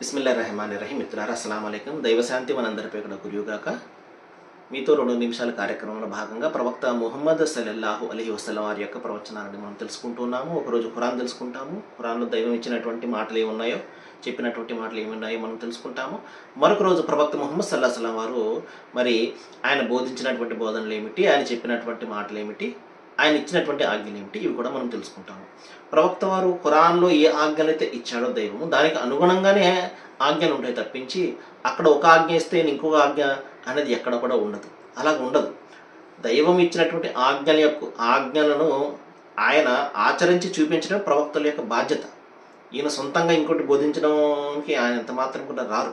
బిస్మిల్లా రెహమాన్ రహీం మిత్రులారా అస్సలం అయికం దైవశాంతి మనందరిపై కూడా గురియుగాక. మీతో రెండు నిమిషాల కార్యక్రమంలో భాగంగా ప్రవక్త ముహమ్మద్ సలల్లాహు అలీ వసలం వారి యొక్క ప్రవచనాన్ని మనం తెలుసుకుంటున్నాము. ఒకరోజు ఖురాన్ తెలుసుకుంటాము. ఖురాన్లో దైవం ఇచ్చినటువంటి మాటలు ఏమి ఉన్నాయో చెప్పినటువంటి మాటలు ఏమి ఉన్నాయో మనం తెలుసుకుంటాము. మరొక రోజు ప్రవక్త ముహమ్మద్ సల్లాహ్ సలం వారు మరి ఆయన బోధించినటువంటి బోధనలు ఏమిటి? ఆయన చెప్పినటువంటి మాటలు ఏమిటి? ఆయన ఇచ్చినటువంటి ఆజ్ఞలు ఏమిటి? ఇవి కూడా మనం తెలుసుకుంటాము. ప్రవక్త వారు ఖురాన్లో ఏ ఆజ్ఞలు అయితే ఇచ్చాడో దైవము దానికి అనుగుణంగానే ఆజ్ఞలు ఉంటాయి తప్పించి అక్కడ ఒక ఆజ్ఞ ఇస్తే ఇంకొక ఆజ్ఞ అనేది ఎక్కడ కూడా ఉండదు. అలాగ ఉండదు. దైవం ఇచ్చినటువంటి ఆజ్ఞల యొక్క ఆజ్ఞలను ఆయన ఆచరించి చూపించడం ప్రవక్తల యొక్క బాధ్యత. ఈయన సొంతంగా ఇంకోటి బోధించడానికి ఆయన ఎంత మాత్రం కూడా రారు.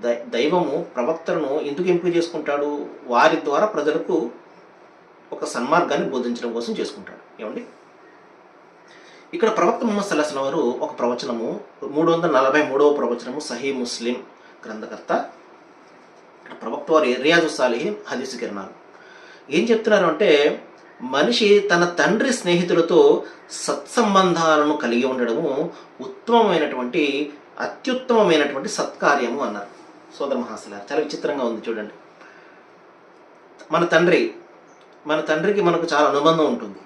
దై దైవము ప్రవక్తలను ఎందుకు ఎంపిక చేసుకుంటాడు? వారి ద్వారా ప్రజలకు ఒక సన్మార్గాన్ని బోధించడం కోసం చేసుకుంటాడు. ఏమండి? ఇక్కడ ప్రవక్త ముహమ్మద్ సల్లాహం వారు ఒక ప్రవచనము మూడు వందల నలభై మూడవ ప్రవచనము సహీ ముస్లిం గ్రంథకర్త ఇక్కడ ప్రవక్త వారు రియాజు సాలిహీన్ హదీసు కిరణాలు. ఏం చెప్తున్నారు అంటే మనిషి తన తండ్రి స్నేహితులతో సత్సంబంధాలను కలిగి ఉండడము ఉత్తమమైనటువంటి అత్యుత్తమమైనటువంటి సత్కార్యము అన్నారు. సోదర మహాశలారు చాలా విచిత్రంగా ఉంది చూడండి. మన తండ్రి మన తండ్రికి మనకు చాలా అనుబంధం ఉంటుంది.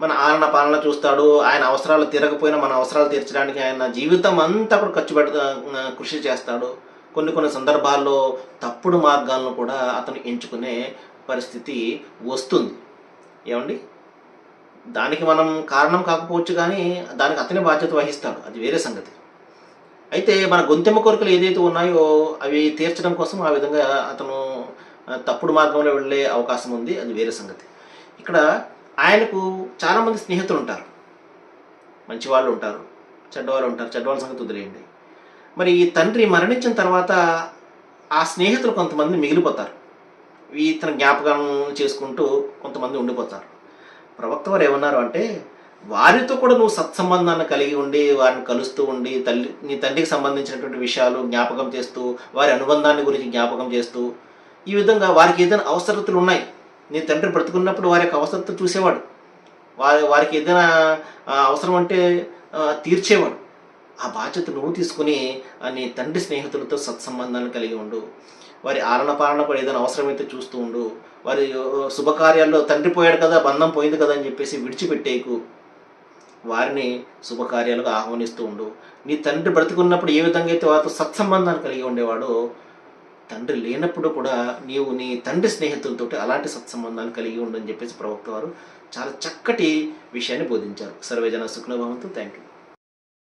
మన ఆలన పాలన చూస్తాడు ఆయన అవసరాలు తీరకపోయినా మన అవసరాలు తీర్చడానికి ఆయన జీవితం అంతా కూడా ఖర్చు పెడతా కృషి చేస్తాడు. కొన్ని కొన్ని సందర్భాల్లో తప్పుడు మార్గాలను కూడా అతను ఎంచుకునే పరిస్థితి వస్తుంది. ఏమండి? దానికి మనం కారణం కాకపోవచ్చు కానీ దానికి అతనే బాధ్యత వహిస్తాడు. అది వేరే సంగతి. అయితే మన గొంతెమ్మ కోరికలు ఏదైతే ఉన్నాయో అవి తీర్చడం కోసం ఆ విధంగా అతను తప్పుడు మార్గంలో వెళ్ళే అవకాశం ఉంది అది వేరే సంగతి. ఇక్కడ ఆయనకు చాలామంది స్నేహితులు ఉంటారు. మంచి వాళ్ళు ఉంటారు చెడ్డవాళ్ళు ఉంటారు చెడ్డవాళ్ళ సంగతి వదిలేయండి. మరి ఈ తండ్రి మరణించిన తర్వాత ఆ స్నేహితులు కొంతమంది మిగిలిపోతారు. ఇతను జ్ఞాపకం చేసుకుంటూ కొంతమంది ఉండిపోతారు. ప్రవక్త వారు ఏమన్నారు అంటే వారితో కూడా నువ్వు సత్సంబంధాన్ని కలిగి ఉండి వారిని కలుస్తూ ఉండి తల్లి నీ తండ్రికి సంబంధించినటువంటి విషయాలు జ్ఞాపకం చేస్తూ వారి అనుబంధాన్ని గురించి జ్ఞాపకం చేస్తూ ఈ విధంగా వారికి ఏదైనా అవసరతలు ఉన్నాయి. నీ తండ్రి బ్రతుకున్నప్పుడు వారి యొక్క అవసరత చూసేవాడు. వారి వారికి ఏదైనా అవసరం అంటే తీర్చేవాడు. ఆ బాధ్యత నువ్వు తీసుకుని నీ తండ్రి స్నేహితులతో సత్సంబంధాన్ని కలిగి ఉండు. వారి ఆలన పాలన కూడా ఏదైనా అవసరమైతే చూస్తూ ఉండు. వారి శుభకార్యాల్లో తండ్రి పోయాడు కదా బంధం పోయింది కదా అని చెప్పేసి విడిచిపెట్టేకు వారిని శుభకార్యాలుగా ఆహ్వానిస్తూ ఉండు. నీ తండ్రి బ్రతుకున్నప్పుడు ఏ విధంగా అయితే వారితో సత్సంబంధాన్ని కలిగి ఉండేవాడో తండ్రి లేనప్పుడు కూడా నీవు నీ తండ్రి స్నేహితులతోటి అలాంటి సత్సంబంధాలు కలిగి ఉండని చెప్పేసి ప్రవక్త వారు చాలా చక్కటి విషయాన్ని బోధించారు. సర్వేజన సుఖనభవంతో. Thank you